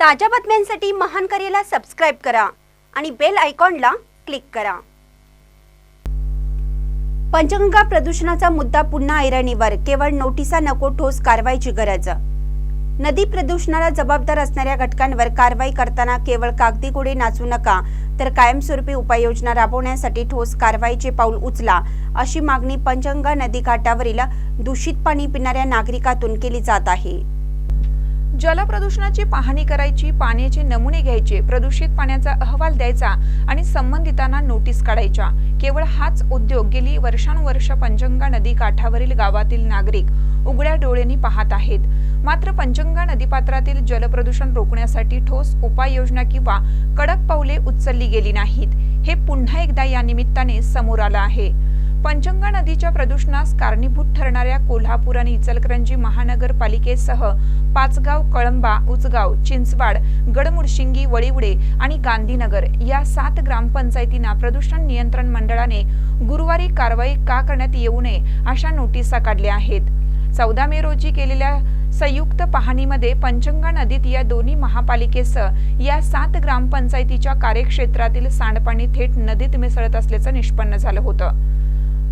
ताज्या बातम्यांसाठी महान करेला सबस्क्राईब करा आणि बेल आयकॉनला क्लिक करा. पंचगंगा प्रदूषणाचा मुद्दा पुन्हा ऐरणीवर केवळ नोटिसा नको ठोस कारवाईची गरज. नदी प्रदूषणाला जबाबदार असणाऱ्या घटकांवर कारवाई करताना केवळ कागदी गोडे नाचू नका तर कायमस्वरूपी उपाययोजना राबवण्यासाठी ठोस कारवाईचे पाऊल उचला अशी मागणी पंचगंगा नदीकाठावरील दूषित पाणी पिणाऱ्या नागरिकातून केली जात आहे. जलप्रदूषणाची पाहणी करायची पाण्याचे नमुने घ्यायचे प्रदूषित पाण्याचा अहवाल द्यायचा आणि संबंधितांना नोटीस काढायच्या. केवळ हाच उद्योग गेली वर्षानुवर्ष पंचंगा नदी काठावरील गावातील नागरिक उघड्या डोळ्यांनी पाहत आहेत. मात्र पंचंगा नदीपात्रातील जलप्रदूषण रोखण्यासाठी ठोस उपाययोजना किंवा कडक पावले उचलली गेली नाहीत. हे पुन्हा एकदा या निमित्ताने समोर आलं आहे. पंचगंगा नदीच्या प्रदूषणास कारणीभूत ठरणाऱ्या कोल्हापूर आणि इचलकरंजी महानगरपालिकेसह पाचगाव कळंबा उचगाव चिंचवाड गडमुडशिंगी वळीवडे आणि गांधीनगर या सात ग्रामपंचायतींना प्रदूषण नियंत्रण मंडळाने गुरुवारी कारवाई का करण्यात येऊ नये अशा नोटिसा काढल्या आहेत. चौदा मे रोजी केलेल्या संयुक्त पाहणीमध्ये पंचगंगा नदीत या दोन्ही महापालिकेसह या सात ग्रामपंचायतीच्या कार्यक्षेत्रातील सांडपाणी थेट नदीत मिसळत असल्याचं निष्पन्न झालं होतं.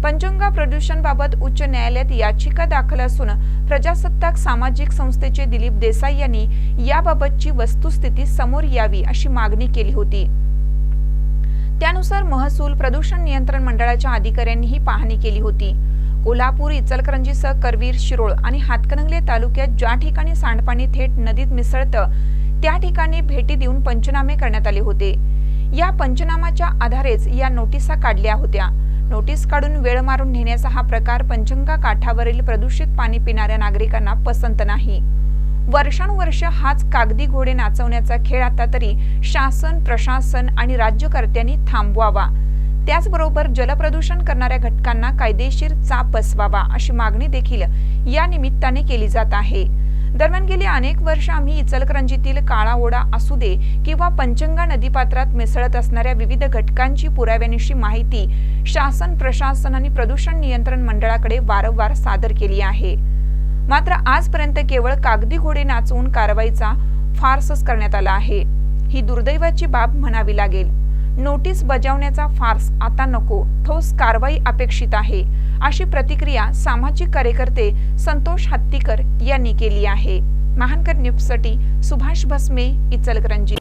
पंचगंगा प्रदूषणबाबत उच्च न्यायालयात याचिका दाखल असून प्रजासत्ताक सामाजिक संस्थेचे दिलीप देसाई यांनी याबाबतची वस्तुस्थिती समोर यावी अशी मागणी केली होती. त्यानुसार महसूल प्रदूषण नियंत्रण मंडळाच्या अधिकाऱ्यांनीही पाहणी केली होती. कोल्हापूर इचलकरंजीसह करवीर शिरोळ आणि हातकणंगले तालुक्यात ज्या ठिकाणी सांडपाणी थेट नदीत मिसळतं त्या ठिकाणी भेटी देऊन पंचनामे करण्यात आले होते. या पंचनामाच्या आधारेच या नोटिसा काढल्या होत्या. नोटीस काढून वेळ मारून नेण्याचा हा प्रकार पंचंगा काठावरील प्रदूषित पाणी पिणाऱ्या नागरिकांना पसंत नाही. वर्षानुवर्ष हाच कागदी घोडे नाचवण्याचा खेळ आता तरी शासन प्रशासन आणि राज्यकर्त्यांनी थांबवावा. त्याचबरोबर जलप्रदूषण करणाऱ्या घटकांना कायदेशीर चाप बसवावा अशी मागणी देखील या निमित्ताने केली जात आहे. दरम्यान गेली अनेक वर्ष आम्ही इचलकरंजीतील काळा ओढा असू दे किंवा पंचंगा नदीपात्रात मिसळत असणाऱ्या विविध घटकांची पुराव्यानिशी माहिती शासन प्रशासन आणि प्रदूषण नियंत्रण मंडळाकडे वारंवार सादर केली आहे. मात्र आजपर्यंत केवळ कागदी घोडे नाचवून कारवाईचा फारसच करण्यात आला आहे. ही दुर्दैवाची बाब म्हणावी लागेल. नोटीस बजावण्याचा फार्स आता नको ठोस कारवाई अपेक्षित आहे. अशी प्रतिक्रिया सामाजिक कार्यकर्ते संतोष हत्तीकर यांनी केली आहे. महानकर न्यूजसाठी सुभाष भस्मे इचलकरंजी.